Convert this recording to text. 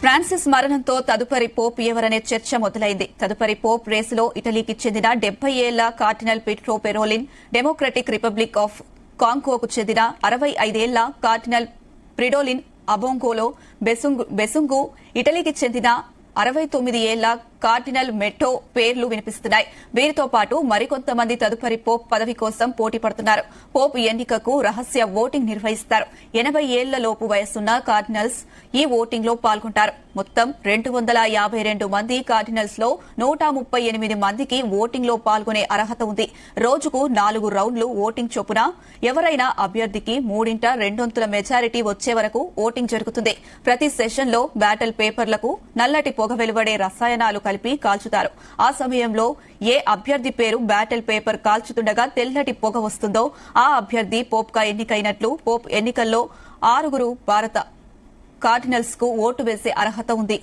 Francis మరణంతో తదుపరి Pope ఎవరనే చర్చ మొదలైంది. తదుపరి పోప్ రేసులో ఇటలీకి చెందిన డెబ్బై ఏళ్ళ cardinal Pietro Parolin Democratic Republic of కాంకోకు చెందిన అరవై ఐదేళ్ళ కార్డినల్ ప్రిడోలిన్ అబోంగోలో బెసుంగు ఇటలీకి చెందిన అరవై తొమ్మిది ఏళ్ళ కార్డినల్ మెట్టో పేర్లు వినిపిస్తున్నాయి. వీరితో పాటు మరికొంతమంది తదుపరి పోప్ పదవి కోసం పోటీ పడుతున్నారు. పోప్ ఎన్నికకు రహస్య ఓటింగ్ నిర్వహిస్తారు. ఎనబై ఏళ్ళలోపు వయసున్న కార్డినల్స్ ఈ ఓటింగ్లో పాల్గొంటారు. మొత్తం రెండు వందల యాభై రెండు మంది కార్డినల్స్లో నూట ముప్పై ఎనిమిది మందికి ఓటింగ్లో పాల్గొనే అర్హత ఉంది. రోజుకు నాలుగు రౌండ్లు ఓటింగ్ చొప్పున ఎవరైనా అభ్యర్థికి మూడింట రెండొంతుల మెజారిటీ వచ్చే వరకు ఓటింగ్ జరుగుతుంది. ప్రతి సెషన్లో బ్యాటల్ పేపర్లకు నల్లటి పొగ వెలువడే రసాయనాలు కలిపి కాల్చుతారు. ఆ సమయంలో ఏ అభ్యర్థి పేరు బ్యాటల్ పేపర్ కాల్చుతుండగా తెల్లటి పొగ వస్తుందో ఆ అభ్యర్థి పోప్గా ఎన్నికైనట్లు పోప్ ఎన్నికల్లో ఆరుగురు భారత కార్డినల్స్కు ఓటు వేసే అర్హత ఉంది.